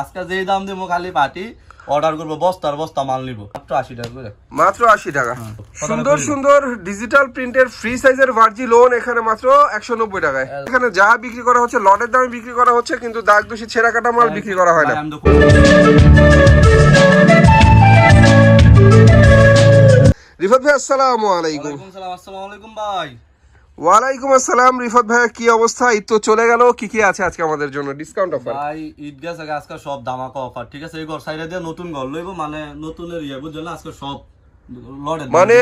আজকে যেই দাম দিব খালি পার্টি অর্ডার করব বস্তার বস্তা মাল নিব। মাত্র আশি টাকা করে। মাত্র আশি টাকা। হ্যাঁ। সুন্দর সুন্দর ডিজিটাল প্রিন্টের ফ্রি সাইজের ভার্জি লোন এখানে মাত্র একশো নব্বই টাকায়। হ্যাঁ। এখানে যা বিক্রি করা হচ্ছে লটের দামে বিক্রি করা হচ্ছে কিন্তু দাগ দোষী ছেঁড়া কাটা মাল বিক্রি করা হয় না। রিফাত ভাই আসসালামু আলাইকুম। ওয়ালাইকুম সালাম আসসালামু আলাইকুম ভাই। ওয়ালাইকুম আসসালাম রিফাত ভাই কি অবস্থা? ঈদ তো চলে গেল। কি কি আছে আজকে আমাদের জন্য? ডিসকাউন্ট অফার ভাই ঈদ গেছে আজকে সব দামাকা অফার ঠিক আছে এই ঘর সাইডে দিয়ে নতুন ঘর লইব মানে নতুনের ইয়ে বুঝলেন আজকে সব লড়ে মানে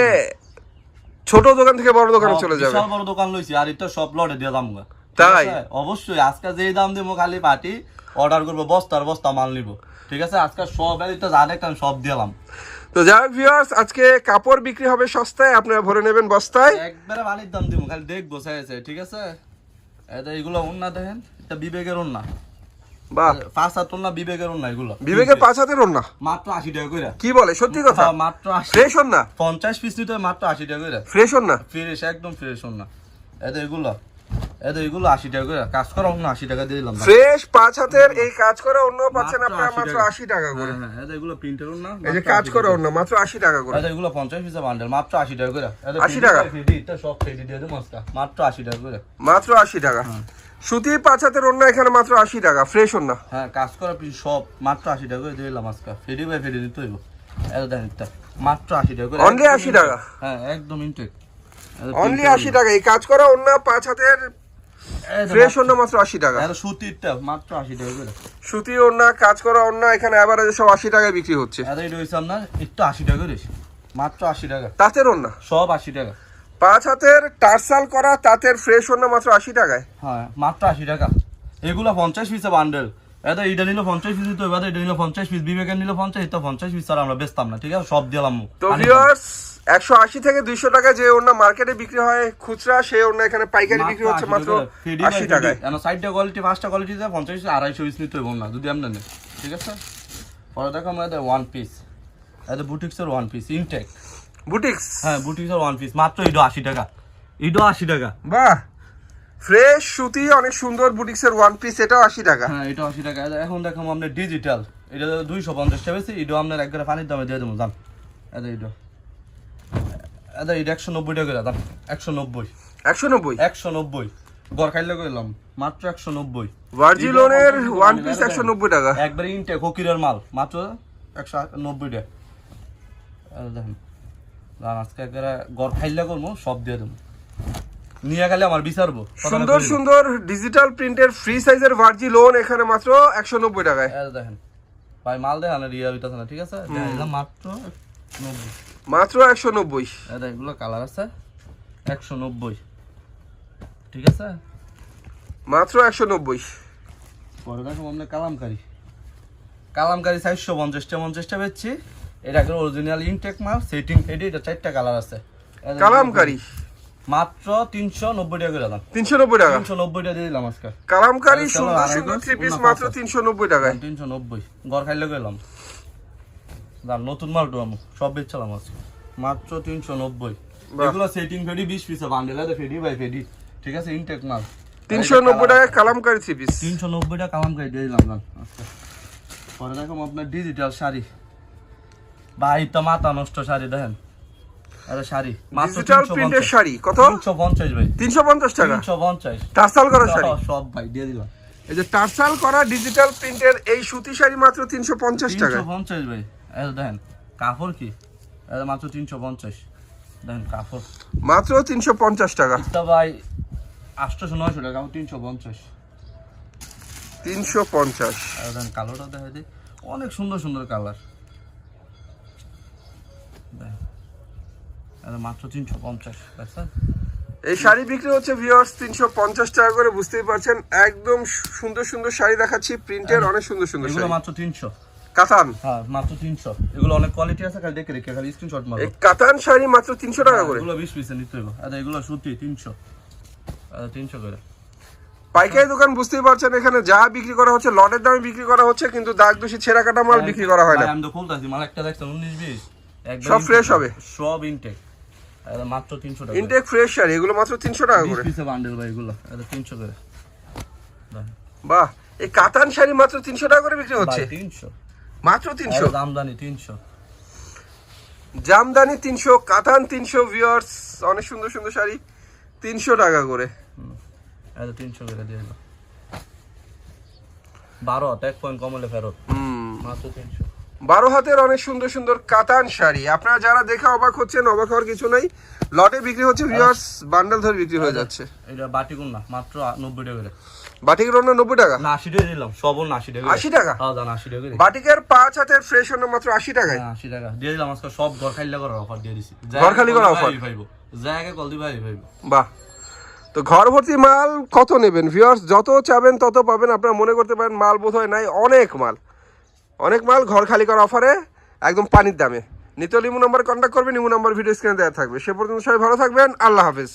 ছোট দোকান থেকে বড় দোকানে চলে যাবে। বিশাল বড় দোকান লইছি আর এটা সব লড়ে দিয়ে দাম তাই? অবশ্যই আজকে যেই দাম দিব খালি পার্টি অর্ডার করব বস্তার বস্তা মাল নিব। ঠিক আছে? আজকে সব এটা যা দেখতাম সব দিলাম তো যাই হোক ভিউয়ার্স আজকে কাপড় বিক্রি হবে সস্তায় আপনারা ভরে নেবেন বস্তায়। একবারে পানির দাম দিব খালি দেখব চাইছে ঠিক আছে? এটা এগুলো উন্না দেখেন এটা বিবেকের উন্না বাহ পাঁচ হাত উন্না বিবেকের উন্না এগুলো। বিবেকের পাঁচ হাতের না মাত্র আশি টাকা করে কি বলে? সত্যি কথা? হ্যাঁ, মাত্র আশি। ফ্রেশ না পঞ্চাশ পিস নিতে মাত্র আশি টাকা করে ফ্রেশ না ফ্রেশ একদম ফ্রেশ না এটা এগুলো। এটা এগুলো আশি টাকা করে। কাজ করা অন্য আশি টাকা দিয়ে দিলাম। ফ্রেশ পাঁচ হাতের এই কাজ করা অন্য পাচ্ছেন আপনারা 80 মাত্র আশি টাকা করে। হ্যাঁ হ্যাঁ এটা এগুলো প্রিন্টের না এই যে কাজ করা অন্য মাত্র আশি টাকা করে। এগুলো পঞ্চাশ পিসের বান্ডেল মাত্র আশি টাকা করে। এটা 80 ফ্রি টাকা? এটা সব ফ্রি দিয়ে দেবো মাত্র আশি টাকা করে। মাত্র আশি টাকা। সুতি পাঁচ হাতের অন্য এখানে মাত্র আশি টাকা ফ্রেশ অন্য। হ্যাঁ কাজ করা সব মাত্র আশি টাকা করে দিয়ে দিলাম আজকে ফ্রি বাই ফ্রি দিতে হইব। এটা দেখেন মাত্র আশি টাকা করে। একদম 80 টাকা? হ্যাঁ একদম ইনটেক অনলি আশি টাকা। এই কাজ করা অন্য পাঁচ হাতের ফ্রেশ অন্য মাত্র আশি টাকা। সুতিরটা মাত্র আশি টাকা করে। সুতি অন্য কাজ করা অন্য এখানে অ্যাভারেজে সব আশি টাকায় বিক্রি হচ্ছে। এটা এটা হয়েছে আপনার একটু আশি টাকা করে। মাত্র আশি টাকা। তাঁতের অন্য সব আশি টাকা। পাঁচ হাতের টার্সাল করা তাঁতের ফ্রেশ অন্য মাত্র আশি টাকায়। হ্যাঁ মাত্র আশি টাকা। এগুলো পঞ্চাশ পিসে বান্ডেল এটা এটা নিল পঞ্চাশ পিস তো এবার এটা নিল পঞ্চাশ পিস বিবেকের নিল পঞ্চাশ এটা পঞ্চাশ পিস আর আমরা বেচতাম না ঠিক আছে? সব দিলাম তো ভিউয়ার্স একশো আশি থেকে দুইশো টাকা যে অন্য মার্কেটে বিক্রি হয় খুচরা সে অন্য এখানে পাইকারি বিক্রি হচ্ছে মাত্র আশি টাকায়। সাইডটা কোয়ালিটি পাঁচটা কোয়ালিটি পঞ্চাশ আড়াইশো পিস নিতে হইব না যদি আমরা নেই ঠিক আছে? পরে দেখো আমাদের ওয়ান পিস এটা বুটিক্সের ওয়ান পিস ইনটেক বুটিক্স? হ্যাঁ বুটিক্সের ওয়ান পিস মাত্র ইডো আশি টাকা। ইডো আশি টাকা। বাহ! ফ্রেশ সুতি অনেক সুন্দর বুটিক্সের ওয়ান পিস এটাও আশি টাকা। হ্যাঁ এটা আশি টাকা। এখন দেখাম আপনার ডিজিটাল এটা দুইশো পঞ্চাশ টাকা বেশি। এটা আপনার একবারে পানির দামে দিয়ে দেবো দাম এটা এটা। এটা এটা একশো নব্বই টাকা করে দাম একশো নব্বই। একশো নব্বই? একশো নব্বই। গড় খাইলে করলাম মাত্র একশো নব্বই। ভার্জিলোনের ওয়ান পিস একশো নব্বই টাকা। একবারে ইনটেক হকিরের মাল। মাত্র একশো নব্বই টাকা। দেখেন। আজকে একবারে গড় খাইলে করব সব দিয়ে দেবো। নিয়ে গেলে আমার বিচারবো। সুন্দর সুন্দর ডিজিটাল প্রিন্টের ফ্রি সাইজের ভার্জি লোন এখানে মাত্র একশো নব্বই টাকায়। দেখেন ভাই মাল দেখান রিয়া হইতাছে না ঠিক আছে? মাত্র নব্বই। মাত্র একশো নব্বই। এগুলো কালার আছে একশো নব্বই। ঠিক আছে? মাত্র একশো নব্বই। পরে দেখো আমরা কালামকারি। কালামকারি চারশো পঞ্চাশটা পঞ্চাশটা বেচছি। এটা অরিজিনাল ইনটেক মাল সেটিং এটি এটা চারটা কালার আছে। কালামকারি। মাত্র তিনশো নব্বই টাকা করে দাম তিনশো নব্বই টাকা? তিনশো নব্বই টাকা দিয়ে দিলাম আজকে। কালামকারি চলো, সুন্দর সুন্দর থ্রি পিস মাত্র। তিনশো নব্বই টাকায়। তিনশো নব্বই। গড় খাইলে গেলাম। দাম নতুন মাল আমি সব বেচছিলাম আজকে। মাত্র তিনশো নব্বই। এগুলো সেটিং ফেডি বিশ পিসে বান্ডেল আছে ফেডি বাই ফেডি ঠিক আছে ইনটেক মাল। তিনশো নব্বই টাকায় কালামকারি থ্রি পিস তিনশো নব্বই টাকা কালাম করে দিয়ে দিলাম দাম আজকে। পরে দেখো আপনার ডিজিটাল শাড়ি। ভাই তো মাথা নষ্ট শাড়ি দেখেন। আরে শাড়ি। মাত্র ডিজিটাল প্রিন্টের শাড়ি। কত? ভাই। তিনশো পঞ্চাশ টাকা? তিনশো পঞ্চাশ। টার্সাল করা শাড়ি? সব ভাই দিয়ে দিলাম। এই যে টার্সাল করা ডিজিটাল প্রিন্টের এই সুতি শাড়ি মাত্র তিনশো পঞ্চাশ টাকা। তিনশো পঞ্চাশ ভাই। এই দেখেন কাপড় কি? এটা মাত্র দেখেন কাপড়। টাকা। এটা ভাই টাকা দেখেন কালোটা দেখা যায় অনেক সুন্দর সুন্দর কালার। মাত্র তিনশো পঞ্চাশ এই শাড়ি বিক্রি হচ্ছে ভিউয়ার্স তিনশো পঞ্চাশ টাকা করে বুঝতেই পারছেন। একদম সুন্দর সুন্দর শাড়ি দেখাচ্ছি প্রিন্টের অনেক সুন্দর সুন্দর শাড়ি। মাত্র তিনশো। কাতান। হ্যাঁ মাত্র তিনশো। এগুলো অনেক কোয়ালিটি আছে খালি দেখে রেখে খালি স্ক্রিনশট মারো। এই কাতান শাড়ি মাত্র তিনশো টাকা করে। এগুলো বিশ পিসে নিতে হবে। এগুলো সুতি তিনশো। তিনশো করে। পাইকারি দোকান বুঝতেই পারছেন এখানে যা বিক্রি করা হচ্ছে লটের দামে বিক্রি করা হচ্ছে কিন্তু দাগ দোষী ছেঁড়া কাটা মাল বিক্রি করা হয় না। আমি তো খুলতেছি মাল একটা দেখছেন উনিশ বিশ। একদম সব fresh হবে? সব ইনটেক মাত্র তিনশো টাকা ইনটেক ফ্রেশ এগুলো মাত্র তিনশো টাকা করে। পিসে বান্ডেল ভাই এগুলো এটা তিনশো করে। বাহ। এই কাতান শাড়ি মাত্র তিনশো টাকা করে বিক্রি হচ্ছে? ভাই, তিনশো। মাত্র তিনশো? দামদানি তিনশো। জামদানি তিনশো কাতান তিনশো ভিওর্স অনেক সুন্দর সুন্দর শাড়ি তিনশো টাকা করে। এটা তিনশো করে দিয়ে দিলাম বারো এক পয়েন্ট কমলে ফেরত। হুম। মাত্র তিনশো। বারো হাতের অনেক সুন্দর সুন্দর কাতান শাড়ি। আপনারা যারা দেখে অবাক হচ্ছেন অবাক হওয়ার কিছু নাই। লটে বিক্রি হচ্ছে ভিউয়ার্স বান্ডেল ধরে বিক্রি হয়ে যাচ্ছে। এটা বাটি কোন না মাত্র আ- নব্বই টাকা করে। বাটিকের অন্য নব্বই টাকা? না আশি টাকা দিলাম সব অন্য আশি টাকা করে। 80 টাকা? হ্যাঁ জান আশি টাকা করে। বাটিকের পাঁচ হাতের ফ্রেশ অন্য মাত্র আশি টাকায়? হ্যাঁ, আশি টাকা। দিয়ে দিলাম আজকে সব ঘর খাইলে করার অফার দিয়ে দিছি। ঘর খালি করার offer? জায়গা কল দিবাই ভাইবো বাহ। তো ঘর ভর্তি মাল কত নেবেন? ভিউয়ার্স যত চাবেন তত পাবেন। আপনারা মনে করতে পারেন মাল বোধ হয় নাই অনেক মাল। অনেক মাল ঘর খালি করা অফারে একদম পানির দামে। নিতে ইমু নাম্বার কন্ট্যাক্ট করবে ইমু নাম্বার ভিডিও স্ক্রিনে দেওয়া থাকবে। সে পর্যন্ত সবাই ভালো থাকবেন, আল্লাহ হাফিজ।